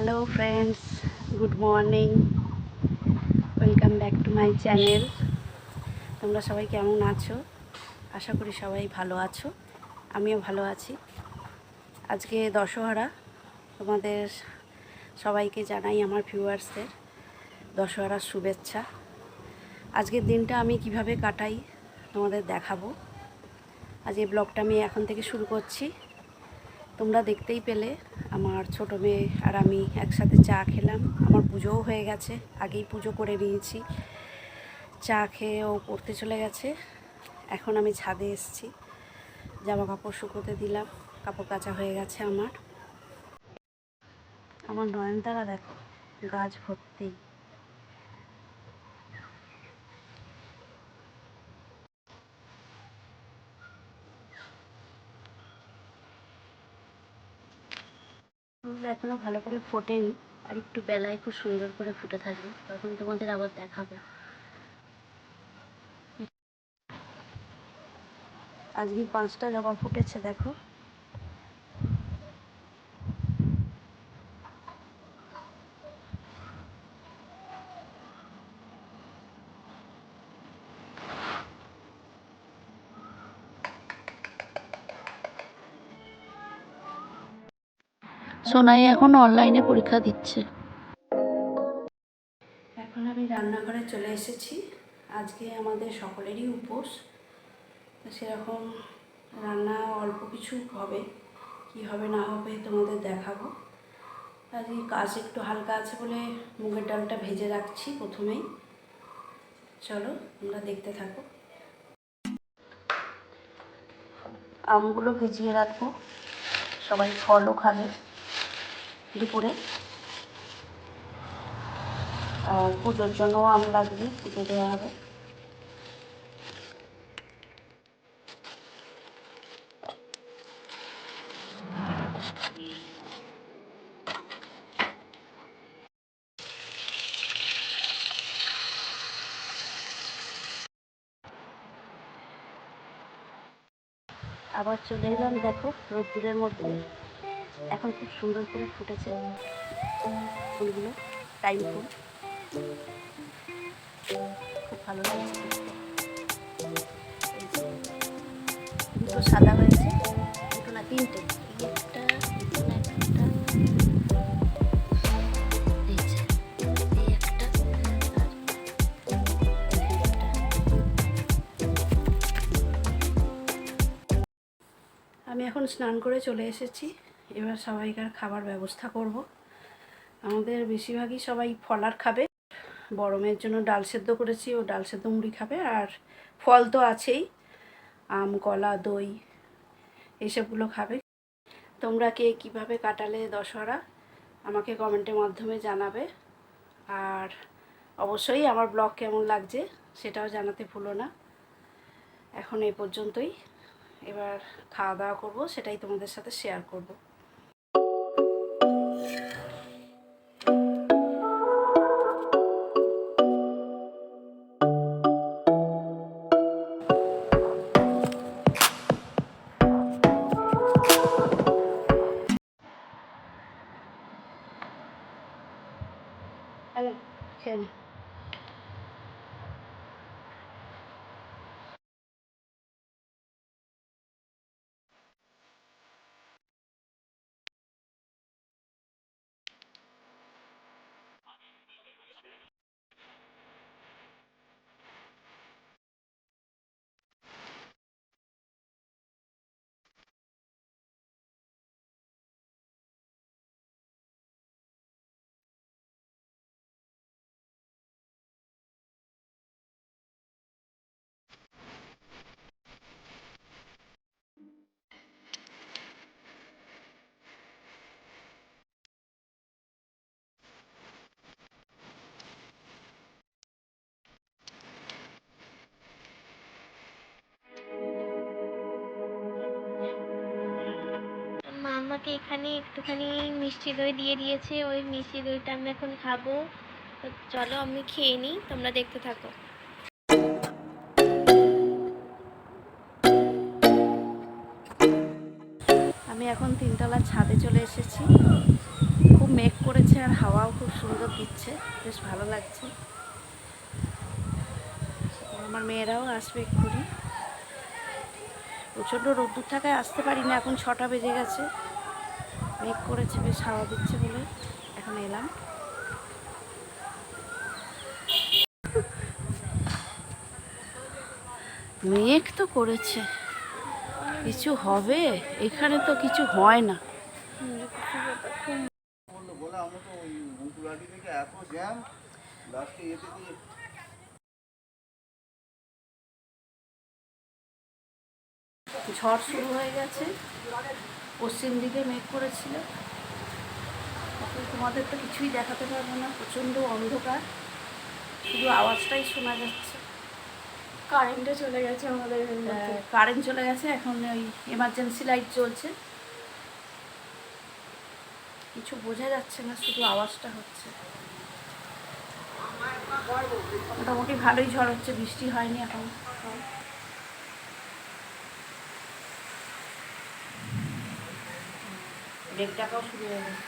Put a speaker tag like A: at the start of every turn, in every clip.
A: Hello friends good morning welcome back to my channel তোমরা সবাই কেমন আছো? আশা করি সবাই ভালো আছো। আমিও ভালো আছি। আজকে দশহরা। তোমাদের সবাইকে জানাই আমার ভিউয়ার্সদের দশহরার শুভেচ্ছা। আজকের দিনটা আমি কীভাবে কাটাই তোমাদের দেখাবো। আজকে ব্লগটা আমি এখন থেকে শুরু করছি। তোমরা দেখতেই পেলে, আমার ছোট মেয়ে আর আমি একসাথে চা খেলাম। আমার পুজোও হয়ে গেছে, আগেই পুজো করে নিয়েছি। চা খেয়ে ও পড়তে চলে গেছে। এখন আমি ছাদে এসেছি জামা কাপড় শুকোতে দিলাম, কাপড় কাচা হয়ে গেছে আমার। আমার নয়নতারা দেখো, গাছ ভর্তি। ফুল এখনও ভালো করে ফোটেনি। আর একটু বেলায় খুব সুন্দর করে ফুটে থাকবে তখন তোমাদের আবার দেখাবে। আজকে পাঁচটা জবা ফুটেছে, দেখো। সোনাই এখন অনলাইনে পরীক্ষা দিচ্ছে। এখন আমি রান্নাঘরে চলে এসেছি। আজকে আমাদের সকলেরই উপোস। সেরকম রান্না অল্প কিছু হবে। কি হবে না হবে তোমাদের দেখাবো। আজকে কাজ একটু হালকা আছে বলে মুগের ডালটা ভেজে রাখছি প্রথমেই। চলো, তোমরা দেখতে থাকো। আমগুলো ভিজিয়ে রাখব। সবাই ফলও খাবে। দুপুরে। আর পুজোর জন্যও আম লাগবে, পুজো দেওয়া হবে। আবার চলে এলাম, দেখো রোদ্দুরের মধ্যে। এখন খুব সুন্দর করে ফুটেছে ফুলগুলো টাইম ফুল। খুব ভালো লাগছে। দুটো সাদা হয়েছে, দুটো না তিনটে। একটা। আমি এখন স্নান করে চলে এসেছি। এবার সবাইকার খাবার ব্যবস্থা করব। আমাদের বেশিরভাগই সবাই ফলার খাবে। বড়মের জন্য ডাল সেদ্ধ করেছি, ও ডাল সেদ্ধ মুড়ি খাবে, আর ফল তো আছেই। আম, কলা, দই, এসবগুলো খাবে। তোমরা কে কীভাবে কাটালে দশহরা, আমাকে কমেন্টের মাধ্যমে জানাবে। আর অবশ্যই আমার ব্লগ কেমন লাগছে, সেটাও জানাতে ভুলো না। এখন এই পর্যন্তই। এবার খাওয়া দাওয়া করব, সেটাই তোমাদের সাথে শেয়ার করব।
B: আমাকে এখানে একটুখানি মিষ্টি দই দিয়ে দিয়েছে। ওই মিষ্টি দইটা আমি এখন খাব। চলো আমি খেয়ে নিই, তোমরা দেখতে থাকো।
A: আমি এখন তিনতলার ছাদে চলে এসেছি। খুব মেঘ করেছে আর হাওয়াও খুব সুন্দর দিচ্ছে। বেশ ভালো লাগছে। আমার মেয়েরাও আসবে এক্ষুনি। প্রচণ্ড রোদ্দুর থাকায় আসতে পারি না এখন ছটা বেজে গেছে। মেঘ করেছে, বেশ হাওয়া দিচ্ছে বলে এখন এলাম। মেঘ তো করেছে। কিছু হবে, এখানে তো কিছু হয় না। ঝড় শুরু হয়ে গেছে। পশ্চিম দিকে মেঘ করেছিল। তোমাদের তো কিছুই দেখাতে পারব না প্রচণ্ড অন্ধকার। শুধু আওয়াজটাই শোনা যাচ্ছে।
B: কারেন্টে চলে গেছে আমাদের
A: কারেন্ট চলে গেছে এখন ওই এমার্জেন্সি লাইট জ্বলছে। কিছু বোঝা যাচ্ছে না শুধু আওয়াজটা হচ্ছে। মোটামুটি ভালোই ঝড় হচ্ছে বৃষ্টি হয়নি এখন। ডাকাও শুরু হয়ে গেছে।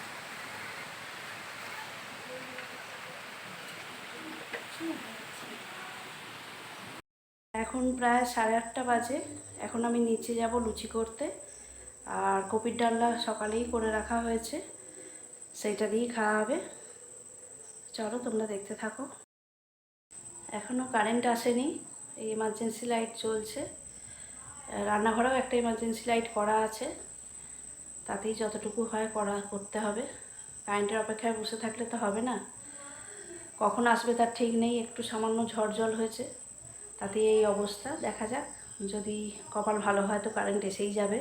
A: এখন প্রায় সাড়ে আটটা বাজে। এখন আমি নিচে যাব লুচি করতে। আর কপির ডাল্লা সকালেই করে রাখা হয়েছে। সেইটা দিয়েই খাওয়া হবে। চলো তোমরা দেখতে থাকো। এখনও কারেন্ট আসেনি। এই এমার্জেন্সি লাইট চলছে। রান্নাঘরেও একটা এমার্জেন্সি লাইট করা আছে। তাতেই যতটুকু হয় করা করতে হবে। কারেন্টের অপেক্ষায় বসে থাকলে তো হবে না। কখন আসবে তার ঠিক নেই, একটু সামান্য ঝড় জল হয়েছে তাতে এই অবস্থা। দেখা যাক, যদি কপাল ভালো হয় তো কারেন্ট এসেই যাবে।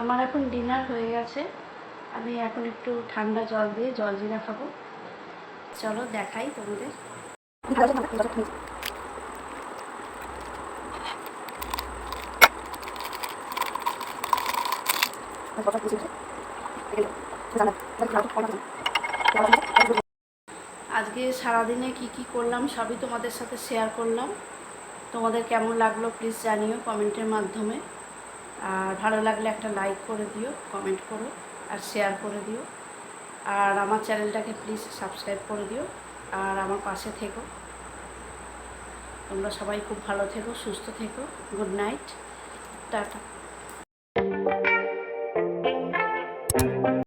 A: আমার এখন ডিনার হয়ে গেছে। আমি এখন একটু ঠান্ডা জল দিয়ে জল জিরা খাব। চলো দেখাই তোমাদের। আজকে সারাদিনে কি কি করলাম সবই তোমাদের সাথে শেয়ার করলাম। তোমাদের কেমন লাগল প্লিজ জানিও কমেন্টের মাধ্যমে। আর ভালো লাগলে একটা লাইক করে দিও কমেন্ট করো আর শেয়ার করে দিও। আর আমার চ্যানেলটাকে প্লিজ সাবস্ক্রাইব করে দিও আর আমার পাশে থেকো। তোমরা সবাই খুব ভালো থেকো, সুস্থ থেকো। Good night tata